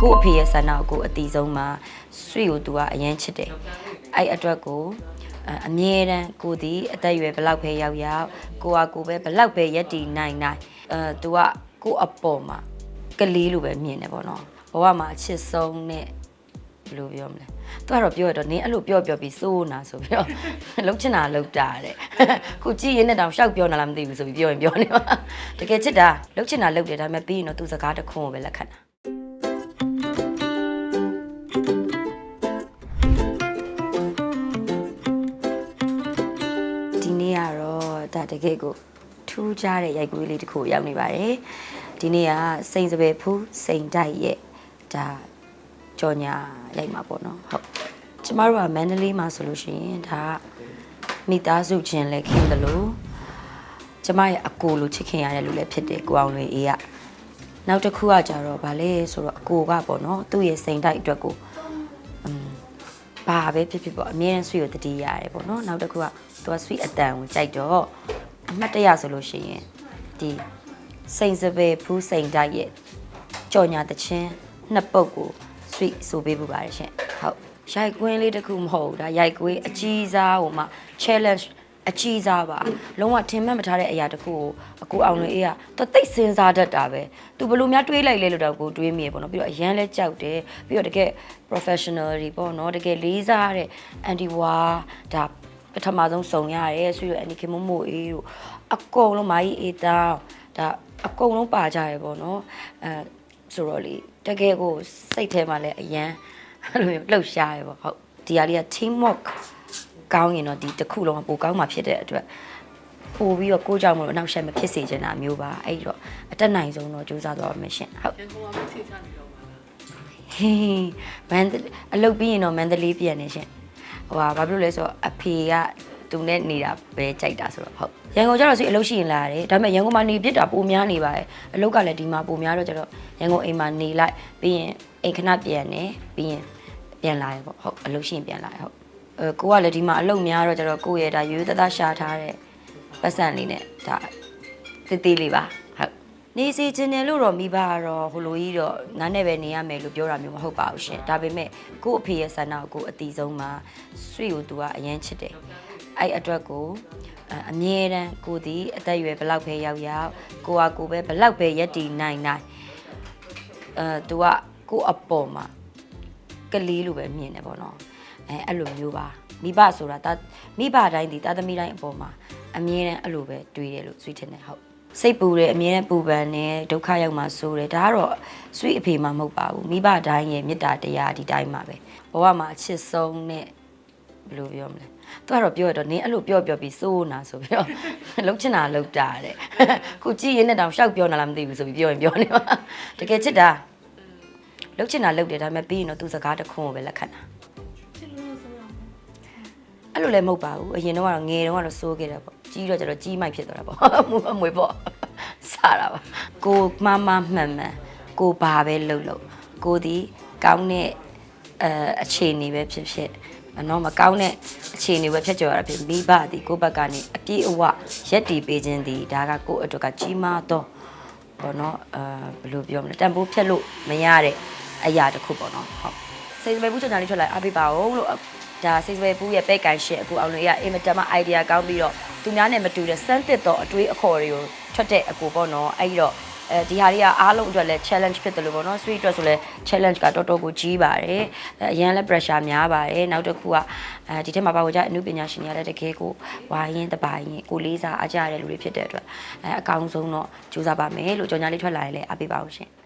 ကို့အဖေရဲ့ဆန္ဒကိုကိုအတီးဆုံးမှာဆွေကိုသူကအရန်ချစ်တယ်အဲ့အတွက်ကိုအအမြဲတမ်းကိုဒီအသက်အရွယ်ဘလောက်ပဲရောက်ရောက်ကိုကကိုပဲဘလောက်ပဲရက်တည်နိုင်နိုင်အဲသူကကိုအပေါ်မှာကလေးလိုပဲမြင်တယ်ပေါ့နော်ဘဝမှာအချစ်ဆုံးနဲ့ဘယ်လိုပြောမလဲသူကတော့ပြောရတော့နင်းအဲ့လိုပြောပြောပြီးစိုးနာဆိုပြီးတော့လှုပ်ချင်တာလှုပ်တာတဲ့ခုကြည့်ရင်လည်းတောင်ရှောက်ပြောနေလားမသိဘူးဆိုပြီးပြောရင်ပြောနေပါတကယ်ချစ်တာလှုပ်ချင်တာလှုပ်တယ်ဒါပေမဲ့ပြီးရင်တော့သူစကားတစ်ခွန်းကိုပဲလက်ခံတာ တော့ဒါတကယ်ကိုထူးခြားတဲ့ရိုက်ကူးလေးတစ်ခုရောက်နေပါတယ်ဒီနေ့ကစိန်စပယ်ဖူးစိန်တိုက်ရဲ့ဒါကြော်ညာရိုက်မှာပေါ့နော်ဟုတ်ကျမတို့ကမန္တလေးမှာဆိုလို့ရှိရင်ဒါကမိသားစုချင်းလည်းခင်တယ်လို့ကျမရဲ့အကိုလိုချစ်ခင်ရတဲ့လူလည်းဖြစ်တယ်ကိုအောင်လွင်အေးကနောက်တစ်ခုကကြတော့ဗာလဲဆိုတော့အကိုကပေါ့နော်သူ့ရဲ့စိန်တိုက်အတွက်ကိုဘာပဲဖြစ်ဖြစ်ပေါ့အမြဲတမ်းဆွေကိုတတိရတယ်ပေါ့နော်နောက်တစ်ခုကသူကဆွေအတန်ကိုကြိုက်တော့ အမှတ်တရဆိုလို့ရှိရင်ဒီစိန်စပယ်ဖူးစိန်တိုက်ရဲ့ကြော်ညာတချင်းနှစ်ပုတ်ကိုဆွေဆိုပေးပူပါတယ်ရှင်ဟုတ်ရိုက်ကွင်းလေးတစ်ခုမဟုတ်ဘူးဒါရိုက်ကွင်းအကြီးစားဟိုမှာ challenge အကြီးစားပါလုံးဝထင်မှတ်မထားတဲ့အရာတစ်ခုကိုအကူအောင်လွင်အေးကသူသိစဉ်းစားတတ်တာပဲသူဘယ်လိုများတွေးလိုက်လဲလို့တော့ကိုတွေးမိရပေါ့နော်ပြီးတော့အရန်လဲကြောက်တယ်ပြီးတော့တကယ် professional တွေပေါ့နော်တကယ်လေးစားတဲ့ anti war ဒါ ပထမဆုံးစုံရတယ်ဆွေရ anti ခင်မမို့အေးတို့အကုန်လုံးမာကြီးအေးတောင်းဒါအကုန်လုံးပါကြရပေါ့နော်အဲဆိုတော့လေတကယ်ကိုစိတ်ထဲမှာလည်းအရန်အဲ့လိုမျိုးလှုပ်ရှားရပေါ့ဟုတ်ဒီဟာလေးက team work ကောင်းရင်တော့ဒီတစ်ခုလုံးကပိုကောင်းမှာဖြစ်တဲ့အတွက်ပို့ပြီးတော့ကိုကြောင့်မလို့အနောက်ရှက်မဖြစ်စေချင်တာမျိုးပါအဲ့ဒီတော့အတက်နိုင်ဆုံးတော့ကြိုးစားသွားပါမယ်ရှင်ဟုတ်ရန်ကုန်မှာပဲထိချနေတော့ပါလားဟင်းမန္တအလုပ်ပြီးရင်တော့မန္တလေးပြန်နေရှင် ဟိုဟာဘာဖြစ်လို့လဲဆိုတော့အဖေကသူနဲ့နေတာပဲကြိုက်တာဆိုတော့ဟုတ်ရန်ကုန်ကျတော့စီအလုပ်ရှိရင်လာတယ်ဒါပေမဲ့ရန်ကုန်မှာနေပြစ်တာပိုများနေပါတယ်အလုပ်ကလည်းဒီမှာပိုများတော့ကျတော့ရန်ကုန်အိမ်မှာနေလိုက်ပြီးရင်အိမ်ခဏပြန်နေပြီးရင်ပြန်လာရပေါ့ဟုတ်အလုပ်ရှိရင်ပြန်လာရဟုတ်အဲကိုကလည်းဒီမှာအလုပ်များတော့ကျတော့ကိုယ့်ရဲ့ဒါရိုးသားသားရှာထားတဲ့ပတ်စံလေးနဲ့ဒါတေးသေးလေးပါဟုတ် နေစီခြင်းတယ်လို့တော့မိဘကတော့ဟိုလိုကြီးတော့ငါနဲ့ပဲနေရမယ်လို့ပြောတာမျိုးမဟုတ်ပါဘူးရှင်ဒါပေမဲ့ကို့အဖေရဲ့ဆန္ဒကိုကိုအတီးဆုံးမှာဆွေကိုသူကအရန်ချစ်တယ်အဲ့အတွက်ကိုအအမြဲတမ်းကိုဒီအသက်အရွယ်ဘလောက်ပဲရောက်ရောက်ကိုကကိုပဲဘလောက်ပဲရက်တည်နိုင်နိုင်အဲသူကကိုအပေါ်မှာကလေးလိုပဲမြင်တယ်ပေါ့နော်အဲအဲ့လိုမျိုးပါမိဘဆိုတာဒါမိဘတိုင်းဒီတာသမီတိုင်းအပေါ်မှာအမြဲတမ်းအဲ့လိုပဲတွေးတယ်လို့ဆွေးထင်တယ်ဟုတ် စိတ်ပူတယ်အမြဲတမ်းပူပန်တယ်ဒုက္ခရောက်မှဆိုတယ်ဒါကတော့ဆွေအဖေမှမဟုတ်ပါဘူးမိဘတိုင်းရဲ့မေတ္တာတရားဒီတိုင်းမှာပဲဘဝမှာအချစ်ဆုံးနဲ့ဘယ်လိုပြောမလဲသူကတော့ပြောရတော့နင်းအဲ့လိုပြောပြောပြီးစိုးနာဆိုပြီးတော့လှုပ်ချင်တာလှုပ်တာတဲ့ခုကြည့်ရင်လည်းတောင်ရှောက်ပြောနေလားမသိဘူးဆိုပြီးပြောရင်ပြောနေပါတကယ်ချစ်တာလှုပ်ချင်တာလှုပ်တယ်ဒါပေမဲ့ပြီးရင်တော့သူစကားတစ်ခွန်းကိုပဲလက်ခံတာချစ်လို့ဆိုတော့အဲ့လိုလည်းမဟုတ်ပါဘူးအရင်တော့ကတော့ငယ်တော့ကတော့စိုးခဲ့တာပေါ့ ကြီးတော့ကျတော့ကြီးမိုက်ဖြစ်သွားတာပေါ့မူအမွေပေါ့စားတာပါကိုမမမှန်မှန်ကိုဘာပဲလှုပ်လှုပ်ကိုဒီကောင်းတဲ့အဲအခြေအနေပဲဖြစ်ဖြစ်အနော်မကောင်းတဲ့အခြေအနေပဲဖြစ်ကြရတာဖြစ်မိဘဒီကိုယ့်ဘက်ကနေအပြည့်အဝရက်တီပေးခြင်းဒီဒါကကိုယ့်အတွက်ကကြီးမားတော့ဘောနော်အဲဘယ်လိုပြောမလဲတန်ဖိုးဖြတ်လို့မရတဲ့အရာတစ်ခုပေါ့နော်ဟုတ်စိတ်စပယ်ဘူးချွန်ချာလေးထွက်လိုက်အားပေးပါဦးလို့ ဒါစိတ်ဆွဲပူးရဲ့ပဲ့ကန်ရှစ်အခုအောင်လို့ရအင်မတန်မှ idea ကောင်းပြီးတော့သူများနဲ့မတူတဲ့စမ်းသစ်တော့အတွေးအခေါ်တွေကိုထွက်တဲ့အကူပေါ့နော်အဲ့ဒီတော့အဲဒီဟာတွေကအားလုံးအတွက်လည်း challenge ဖြစ်တယ်လို့ပေါ့နော် sweet အတွက်ဆိုလည်း challenge ကတော်တော်ကိုကြီးပါတယ်အဲအရင်လည်း pressure များပါတယ်နောက်တစ်ခုကအဲဒီထက်မှာပါဝင်ကြအမှုပညာရှင်တွေကလည်းတကယ်ကိုဝါရင်တပါရင်ကိုလေးစားအားကြရတဲ့လူတွေဖြစ်တဲ့အတွက်အဲအကောင်းဆုံးတော့ကြိုးစားပါမယ်လို့ကြော်ညာလေးထွက်လာရင်လည်းအားပေးပါဦးရှင်